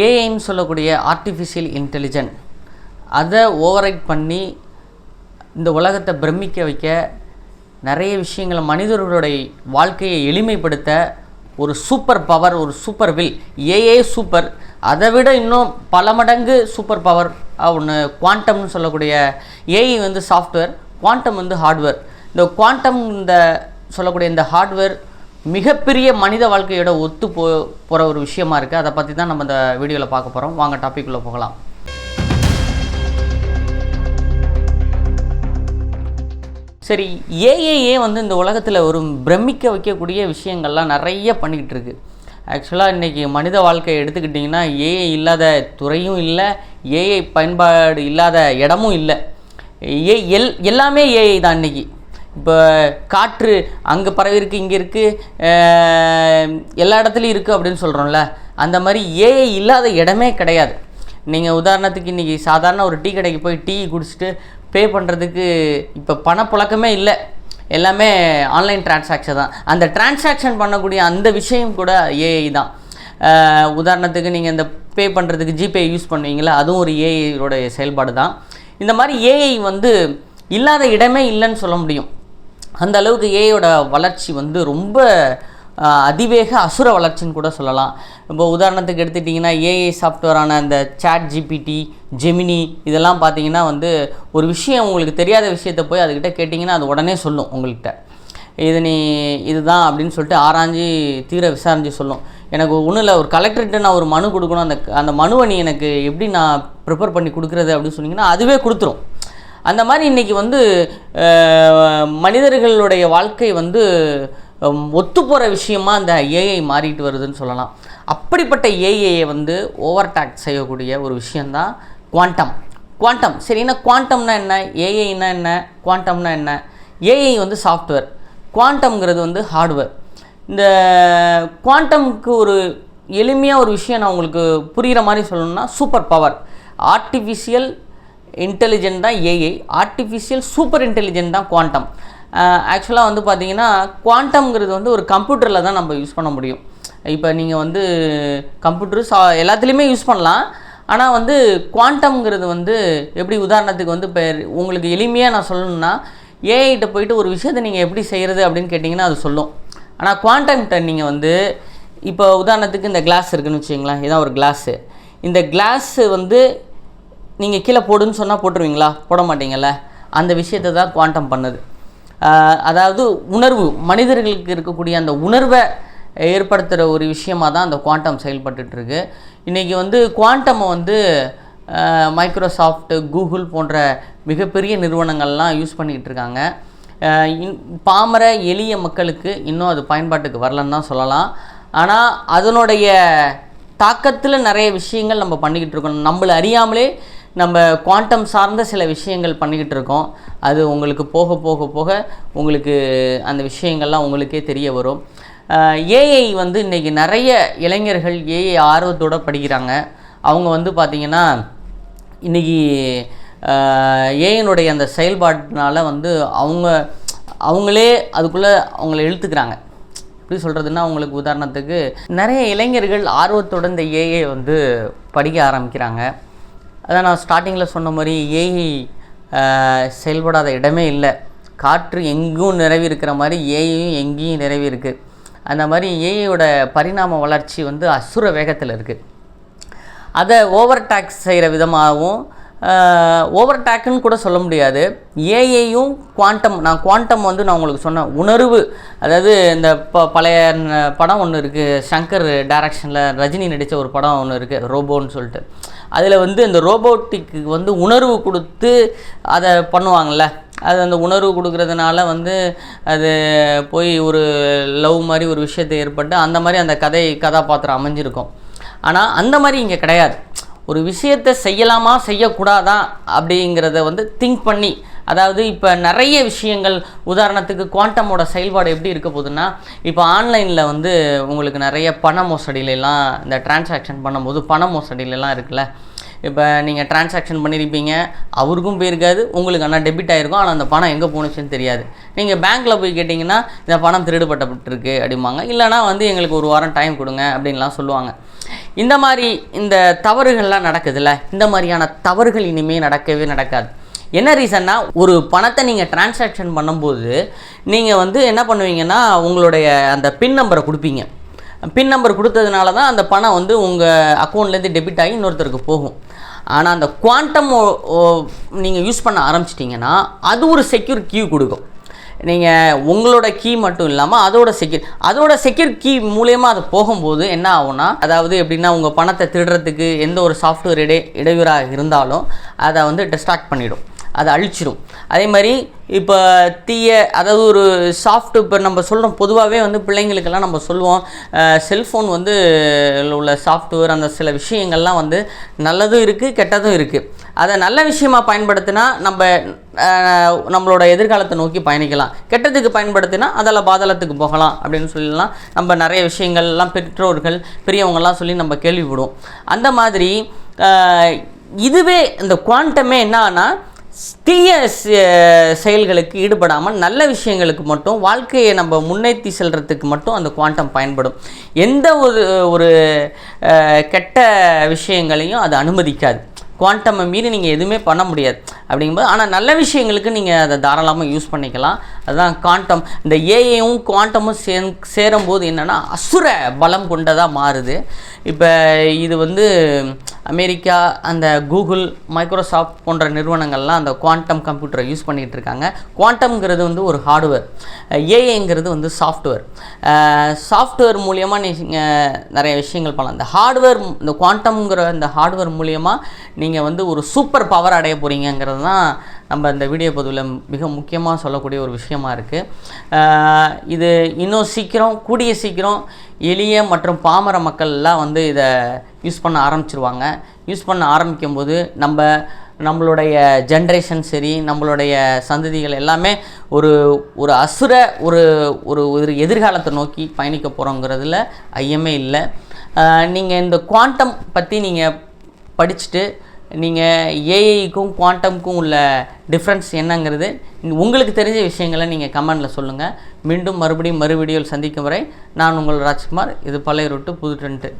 ஏஐன்னு சொல்லக்கூடிய artificial intelligent அதை overwrite பண்ணி இந்த உலகத்தை பிரமிக்க வைக்க நிறைய விஷயங்களை மனிதர்களுடைய வாழ்க்கையை எளிமைப்படுத்த ஒரு சூப்பர் பவர் ஒரு சூப்பர் வில் ஏஏ சூப்பர் அதை விட இன்னும் பல மடங்கு சூப்பர் பவர் ஒன்று குவாண்டம்னு சொல்லக்கூடிய ஏஐ வந்து சாஃப்ட்வேர் குவாண்டம் வந்து ஹார்ட்வேர் இந்த குவாண்டம் இந்த சொல்லக்கூடிய இந்த ஹார்ட்வேர் மிகப்பெரிய மனித வாழ்க்கையோட ஒத்து போ போகிற ஒரு விஷயமா இருக்குது அதை பற்றி தான் நம்ம இந்த வீடியோவில் பார்க்க போகிறோம் வாங்க டாப்பிக்குள்ளே போகலாம். சரி ஏஏஏ வந்து இந்த உலகத்தில் ஒரு பிரமிக்க வைக்கக்கூடிய விஷயங்கள்லாம் நிறைய பண்ணிக்கிட்டு இருக்கு. ஆக்சுவலாக இன்றைக்கி மனித வாழ்க்கையை எடுத்துக்கிட்டிங்கன்னா ஏஐ இல்லாத துறையும் இல்லை ஏஐ பயன்பாடு இல்லாத இடமும் இல்லை. ஏ எல் எல்லாமே ஏஐ தான் இன்றைக்கி இப்போ காற்று அங்கே பரவி இருக்குது இங்கே இருக்குது எல்லா இடத்துலையும் இருக்குது அப்படின்னு சொல்கிறோம்ல அந்த மாதிரி ஏஐ இல்லாத இடமே கிடையாது. நீங்கள் உதாரணத்துக்கு இன்றைக்கி சாதாரண ஒரு டீ கடைக்கு போய் டீ குடிச்சிட்டு பே பண்ணுறதுக்கு இப்போ பணப்புழக்கமே இல்லை. எல்லாமே ஆன்லைன் டிரான்சாக்ஷன் தான். அந்த டிரான்சாக்ஷன் பண்ணக்கூடிய அந்த விஷயம் கூட ஏஐ தான். உதாரணத்துக்கு நீங்கள் இந்த பே பண்ணுறதுக்கு ஜிபே யூஸ் பண்ணுவீங்களா அதுவும் ஒரு ஏஐயோட செயல்பாடு தான். இந்த மாதிரி ஏஐ வந்து இல்லாத இடமே இல்லைன்னு சொல்ல முடியும். அந்த அளவுக்கு ஏஐயோட வளர்ச்சி வந்து ரொம்ப அதிவேக அசுர வளர்ச்சின்னு கூட சொல்லலாம். இப்போ உதாரணத்துக்கு எடுத்துட்டிங்கன்னா ஏஐ சாஃப்ட்வேரான அந்த சாட் ஜிபிடி ஜெமினி இதெல்லாம் பார்த்தீங்கன்னா வந்து ஒரு விஷயம் உங்களுக்கு தெரியாத விஷயத்தை போய் அதுக்கிட்ட கேட்டிங்கன்னா அது உடனே சொல்லும் உங்கள்கிட்ட. இது நீ இதுதான் அப்படின்னு சொல்லிட்டு ஆராய்ஞ்சு தீர விசாரிஞ்சு சொல்லும். எனக்கு ஒன்றும் இல்லை ஒரு கலெக்டர்கிட்ட நான் ஒரு மனு கொடுக்கணும். அந்த அந்த மனுவை நீ எனக்கு எப்படி நான் ப்ரிப்பேர் பண்ணி கொடுக்குறது அப்படின்னு சொன்னிங்கன்னா அதுவே கொடுத்துரும். அந்த மாதிரி இன்றைக்கி வந்து மனிதர்களுடைய வாழ்க்கை வந்து ஒத்து போகிற விஷயமாக அந்த ஏஐ மாறிட்டு வருதுன்னு சொல்லலாம். அப்படிப்பட்ட ஏஐயை வந்து ஓவர் டேக் செய்யக்கூடிய ஒரு விஷயந்தான் குவாண்டம் குவாண்டம் சரின்னா குவாண்டம்னா என்ன? ஏஐனா என்ன? குவாண்டம்னா என்ன? ஏஐ வந்து சாஃப்ட்வேர் குவாண்டம்ங்கிறது வந்து ஹார்ட்வேர் இந்த குவாண்டம்க்கு ஒரு எளிமையாக ஒரு விஷயம் நான் உங்களுக்கு புரிகிற மாதிரி சொல்லணும்னா சூப்பர் பவர் ஆர்டிஃபிஷியல் இன்டெலிஜென்ட் தான் ஏஐ ஆர்டிஃபிஷியல் சூப்பர் இன்டெலிஜென்ட் தான் குவாண்டம் ஆக்சுவலாக வந்து பார்த்தீங்கன்னா குவாண்டம்ங்கிறது வந்து ஒரு கம்ப்யூட்டரில் தான் நம்ம யூஸ் பண்ண முடியும். இப்போ நீங்கள் வந்து கம்ப்யூட்டர் சா எல்லாத்துலேயுமே யூஸ் பண்ணலாம். ஆனால் வந்து குவாண்டம்ங்கிறது வந்து எப்படி உதாரணத்துக்கு வந்து இப்போ உங்களுக்கு எளிமையாக நான் சொல்லணும்னா ஏஐட்ட போயிட்டு ஒரு விஷயத்தை நீங்கள் எப்படி செய்கிறது அப்படின்னு கேட்டிங்கன்னா அது சொல்லும். ஆனால் குவாண்டம்கிட்ட நீங்கள் வந்து இப்போ உதாரணத்துக்கு இந்த கிளாஸ் இருக்குன்னு வச்சுங்களேன் இதான் ஒரு கிளாஸு இந்த கிளாஸு வந்து நீங்கள் கீழே போடுன்னு சொன்னால் போட்டுருவீங்களா? போட மாட்டீங்கல்ல? அந்த விஷயத்தை தான் குவாண்டம் பண்ணுது. அதாவது உணர்வு மனிதர்களுக்கு இருக்கக்கூடிய அந்த உணர்வை ஏற்படுத்துகிற ஒரு விஷயமாக தான் அந்த குவாண்டம் செயல்பட்டுருக்கு இன்றைக்கி வந்து குவாண்டமை வந்து மைக்ரோசாஃப்ட் கூகுள் போன்ற மிகப்பெரிய நிறுவனங்கள்லாம் யூஸ் பண்ணிக்கிட்டு இருக்காங்க இன் பாமர எளிய மக்களுக்கு இன்னும் அது பயன்பாட்டுக்கு வரலன்னு தான் சொல்லலாம். ஆனால் அதனுடைய தாக்கத்தில் நிறைய விஷயங்கள் நம்ம பண்ணிக்கிட்டு இருக்கணும் நம்மளை அறியாமலே நம்ம குவாண்டம் சார்ந்த சில விஷயங்கள் பண்ணிக்கிட்டு இருக்கோம். அது உங்களுக்கு போக போக போக உங்களுக்கு அந்த விஷயங்கள்லாம் உங்களுக்கே தெரிய வரும். ஏஐ வந்து இன்றைக்கி நிறைய இளைஞர்கள் ஏஐ ஆர்வத்தோடு படிக்கிறாங்க. அவங்க வந்து பார்த்திங்கன்னா இன்றைக்கி ஏஐனுடைய அந்த செயல்பாட்டினால் வந்து அவங்க அவங்களே அதுக்குள்ளே அவங்கள இழுத்துக்கிறாங்க. எப்படி சொல்கிறதுன்னா அவங்களுக்கு உதாரணத்துக்கு நிறைய இளைஞர்கள் ஆர்வத்தோட இந்த ஏஐ வந்து படிக்க ஆரம்பிக்கிறாங்க. அதான் நான் ஸ்டார்டிங்கில் சொன்ன மாதிரி ஏஐ செயல்படாத இடமே இல்லை. காற்று எங்கும் நிரவி இருக்கிற மாதிரி ஏஐயும் எங்கேயும் நிரவி இருக்குது அந்த மாதிரி ஏஐயோட பரிணாம வளர்ச்சி வந்து அசுர வேகத்தில் இருக்குது அதை ஓவர் டேக்ஸ் செய்கிற விதமாகவும் ஓவர் டேக்குன்னு கூட சொல்ல முடியாது. ஏஐயும் குவாண்டம் நான் குவாண்டம் வந்து நான் உங்களுக்கு சொன்னேன் உணர்வு. அதாவது இந்த ப பழைய படம் ஒன்று இருக்குது சங்கர் டைரக்ஷனில் ரஜினி நடித்த ஒரு படம் ஒன்று இருக்குது ரோபோன்னு சொல்லிட்டு. அதில் வந்து இந்த ரோபோட்டிக்கு வந்து உணர்வு கொடுத்து அதை பண்ணுவாங்கள்ல அது அந்த உணர்வு கொடுக்கறதுனால வந்து அது போய் ஒரு லவ் மாதிரி ஒரு விஷயத்தை ஏற்பட்டு அந்த மாதிரி அந்த கதை கதாபாத்திரம் அமைஞ்சிருக்கும். ஆனால் அந்த மாதிரி இங்கே கிடையாது. ஒரு விஷயத்தை செய்யலாமா செய்யக்கூடாதா அப்படிங்கிறத வந்து திங்க் பண்ணி அதாவது இப்போ நிறைய விஷயங்கள் உதாரணத்துக்கு குவாண்டமோட செயல்பாடு எப்படி இருக்க போகுதுன்னா இப்போ ஆன்லைனில் வந்து உங்களுக்கு நிறைய பண மோசடியிலலாம் இந்த டிரான்சாக்ஷன் பண்ணும்போது பண மோசடியிலலாம் இருக்குல்ல இப்போ நீங்கள் டிரான்சாக்ஷன் பண்ணியிருப்பீங்க அவருக்கும் போயிருக்காது உங்களுக்கு ஆனால் டெபிட் ஆகிருக்கும் ஆனால் அந்த பணம் எங்கே போணுச்சுன்னு தெரியாது. நீங்கள் பேங்க்கில் போய் கேட்டிங்கன்னா இந்த பணம் திருடுபட்டப்பட்டிருக்கு அப்படிம்பாங்க இல்லைனா வந்து எங்களுக்கு ஒரு வாரம் டைம் கொடுங்க அப்படின்லாம் சொல்லுவாங்க. இந்த மாதிரி இந்த தவறுகள்லாம் நடக்குதுல்ல இந்த மாதிரியான தவறுகள் இனிமேல் நடக்கவே நடக்காது. என்ன ரீசன்னா ஒரு பணத்தை நீங்கள் டிரான்சாக்ஷன் பண்ணும்போது நீங்கள் வந்து என்ன பண்ணுவீங்கன்னா உங்களுடைய அந்த பின் நம்பரை கொடுப்பீங்க. பின் நம்பர் கொடுத்ததுனால தான் அந்த பணம் வந்து உங்கள் அக்கௌண்ட்லேருந்து டெபிட் ஆகி இன்னொருத்தருக்கு போகும். ஆனால் அந்த குவாண்டம் நீங்கள் யூஸ் பண்ண ஆரம்பிச்சிட்டிங்கன்னா அது ஒரு செக்யூர் கீ கொடுக்கும். நீங்கள் உங்களோட கீ மட்டும் இல்லாமல் அதோட செக்யூர் அதோட செக்யூர் கீ மூலயமா அது போகும்போது என்ன ஆகும்னா அதாவது எப்படின்னா உங்கள் பணத்தை திருடுறதுக்கு எந்த ஒரு சாஃப்ட்வேர் இடை இடையூறாக இருந்தாலும் அதை வந்து டிஸ்ட்ராக்ட் பண்ணிவிடும் அதை அழிச்சிடும் அதே மாதிரி இப்போ தீய அதாவது ஒரு சாஃப்ட் இப்போ நம்ம சொல்கிறோம் பொதுவாகவே வந்து பிள்ளைங்களுக்கெல்லாம் நம்ம சொல்லுவோம் செல்ஃபோன் வந்து உள்ள சாஃப்ட்வேர் அந்த சில விஷயங்கள்லாம் வந்து நல்லதும் இருக்குது கெட்டதும் இருக்குது அதை நல்ல விஷயமா பயன்படுத்தினா நம்ம நம்மளோட எதிர்காலத்தை நோக்கி பயணிக்கலாம். கெட்டதுக்கு பயன்படுத்தினா அதில் பாதளத்துக்கு போகலாம் அப்படின்னு சொல்லலாம் நம்ம நிறைய விஷயங்கள்லாம் பெற்றோர்கள் பெரியவங்கள்லாம் சொல்லி நம்ம கேள்விப்படுவோம். அந்த மாதிரி இதுவே இந்த குவாண்டமே என்னன்னா தீய செ- செயல்களுக்கு ஈடுபடாமல் நல்ல விஷயங்களுக்கு மட்டும் வாழ்க்கையை நம்ம முன்னேற்றி செல்றதுக்கு மட்டும் அந்த குவாண்டம் பயன்படும். எந்த ஒரு ஒரு கெட்ட விஷயங்களையும் அது அனுமதிக்காது. குவாண்டமை மீறி நீங்கள் எதுவுமே பண்ண முடியாது. அப்படிங்கும்போது ஆனால் நல்ல விஷயங்களுக்கு நீங்கள் அதை தாராளமாக யூஸ் பண்ணிக்கலாம். அதுதான் குவாண்டம். இந்த ஏஐயும் குவாண்டமும் சே சேரும்போது என்னென்னா அசுர பலம் கொண்டதாக மாறுது. இப்போ இது வந்து அமெரிக்கா அந்த கூகுள் மைக்ரோசாஃப்ட் போன்ற நிறுவனங்கள்லாம் அந்த குவாண்டம் கம்ப்யூட்டரை யூஸ் பண்ணிகிட்டு இருக்காங்க குவாண்டம்ங்கிறது வந்து ஒரு ஹார்ட்வேர். ஏஐங்கிறது வந்து சாஃப்ட்வேர். சாஃப்ட்வேர் மூலியமாக நீங்கள் நிறைய விஷயங்கள் பண்ணலாம். இந்த ஹார்ட்வேர் இந்த குவாண்டம்ங்கிற இந்த ஹார்ட்வேர் மூலியமாக நீங்கள் வந்து ஒரு சூப்பர் பவர் அடைய போகிறீங்கிறது தான் நம்ம இந்த வீடியோ பதிவில் மிக முக்கியமாக சொல்லக்கூடிய ஒரு விஷயமா இருக்குது இது இன்னும் சீக்கிரம் கூடிய சீக்கிரம் எளிய மற்றும் பாமர மக்கள்லாம் வந்து இதை யூஸ் பண்ண ஆரம்பிச்சிருவாங்க. யூஸ் பண்ண ஆரம்பிக்கும் போது நம்ம நம்மளுடைய ஜென்ரேஷன் சரி நம்மளுடைய சந்ததிகள் எல்லாமே ஒரு ஒரு அசுர ஒரு ஒரு ஒரு எதிர்காலத்தை நோக்கி பயணிக்க போகிறோங்கிறதுல ஐயமே இல்லை. நீங்கள் இந்த குவாண்டம் பற்றி நீங்கள் படிச்சுட்டு நீங்கள் ஏஐக்கும் குவாண்டம்க்கும் உள்ள டிஃப்ரென்ஸ் என்னங்கிறது உங்களுக்கு தெரிஞ்ச விஷயங்களை நீங்கள் கமெண்டில் சொல்லுங்கள் மீண்டும் மறுபடியும் மறு வீடியோவில் சந்திக்கும் வரை நான் உங்கள் ராஜ்குமார். இது பழைய ரொட்டு புது ட்ரெண்ட்டு